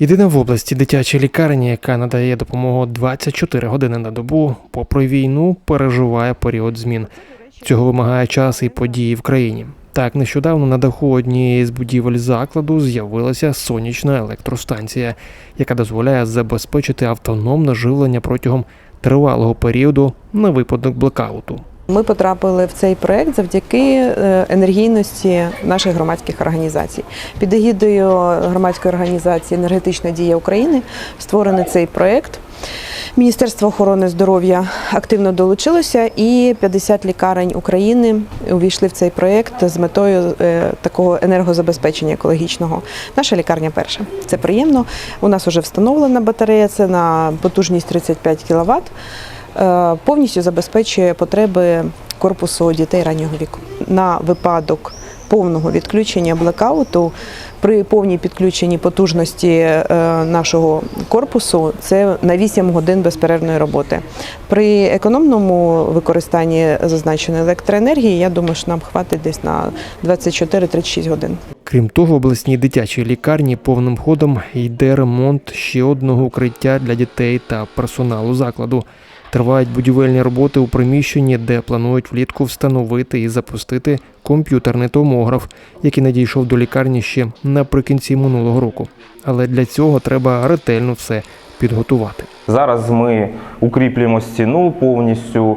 Єдина в області дитяча лікарня, яка надає допомогу 24 години на добу, попри війну, переживає період змін. Цього вимагає час і події в країні. Так, нещодавно на даху однієї з будівель закладу з'явилася сонячна електростанція, яка дозволяє забезпечити автономне живлення протягом тривалого періоду на випадок блекауту. Ми потрапили в цей проект завдяки е, енергійності наших громадських організацій. Під егідою громадської організації Енергетична дія України створений цей проект. Міністерство охорони здоров'я активно долучилося, і 50 лікарень України увійшли в цей проект з метою е, такого енергозабезпечення екологічного. Наша лікарня перша. Це приємно. У нас вже встановлена батарея, це на потужність 35 кВт. Е, повністю забезпечує потреби корпусу дітей раннього віку. На випадок повного відключення блекауту при повній підключенні потужності е, нашого корпусу це на 8 годин безперервної роботи. При економному використанні зазначеної електроенергії, я думаю, що нам хватить десь на 24-36 годин. Крім того, в обласній дитячій лікарні повним ходом йде ремонт ще одного укриття для дітей та персоналу закладу. Тривають будівельні роботи у приміщенні, де планують влітку встановити і запустити комп'ютерний томограф, який надійшов до лікарні ще наприкінці минулого року. Але для цього треба ретельно все підготувати. Зараз ми укріплюємо стіну повністю.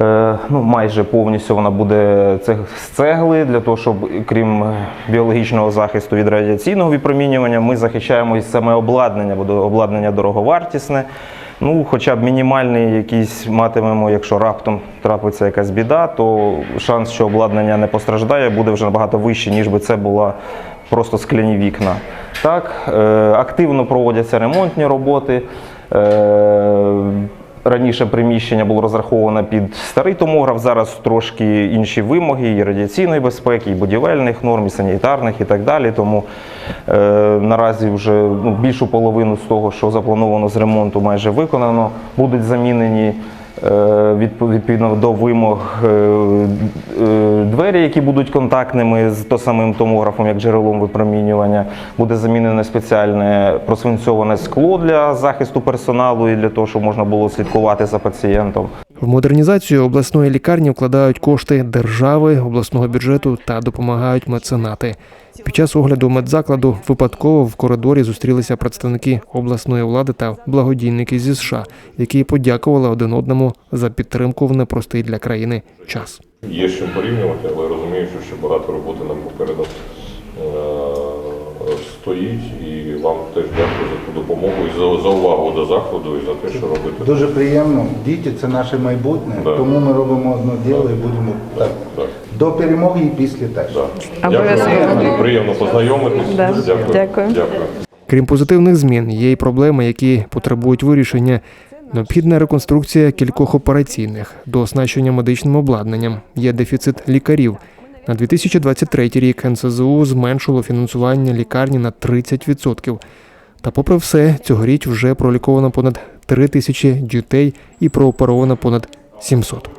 е, Ну, майже повністю вона буде з цегли для того, щоб крім біологічного захисту від радіаційного випромінювання, ми захищаємо і саме обладнання, бо обладнання дороговартісне. Ну, хоча б мінімальний якийсь матимемо, якщо раптом трапиться якась біда, то шанс, що обладнання не постраждає, буде вже набагато вищий, ніж би це була просто скляні вікна. Так, е, активно проводяться ремонтні роботи. Е, Раніше приміщення було розраховано під старий томограф, зараз трошки інші вимоги і радіаційної безпеки, і будівельних норм, і санітарних, і так далі. Тому е, наразі вже ну, більшу половину з того, що заплановано з ремонту, майже виконано. Будуть замінені відповідно до вимог е, е, двері, які будуть контактними з то самим томографом, як джерелом випромінювання. Буде замінене спеціальне просвинцьоване скло для захисту персоналу і для того, щоб можна було слідкувати за пацієнтом. В модернізацію обласної лікарні вкладають кошти держави, обласного бюджету та допомагають меценати. Під час огляду медзакладу випадково в коридорі зустрілися представники обласної влади та благодійники зі США, які подякували один одному за підтримку в непростий для країни час. Є чим порівнювати, але розумію, що ще багато роботи нам попереду е, стоїть. І вам теж дякую за ту допомогу і за, за увагу до закладу і за те, що робите. Дуже приємно. Діти це наше майбутнє, Да. тому ми робимо одне діло і будемо так Так, до перемоги і після теж. Дякую. Приємно познайомитись. Да. Дякую. Дякую. Дякую. Крім позитивних змін, є й проблеми, які потребують вирішення. Необхідна реконструкція кількох операційних, дооснащення медичним обладнанням. Є дефіцит лікарів. На 2023 рік НСЗУ зменшило фінансування лікарні на 30%. Та попри все, цьогоріч вже проліковано понад 3 тисячі дітей і прооперовано понад 700.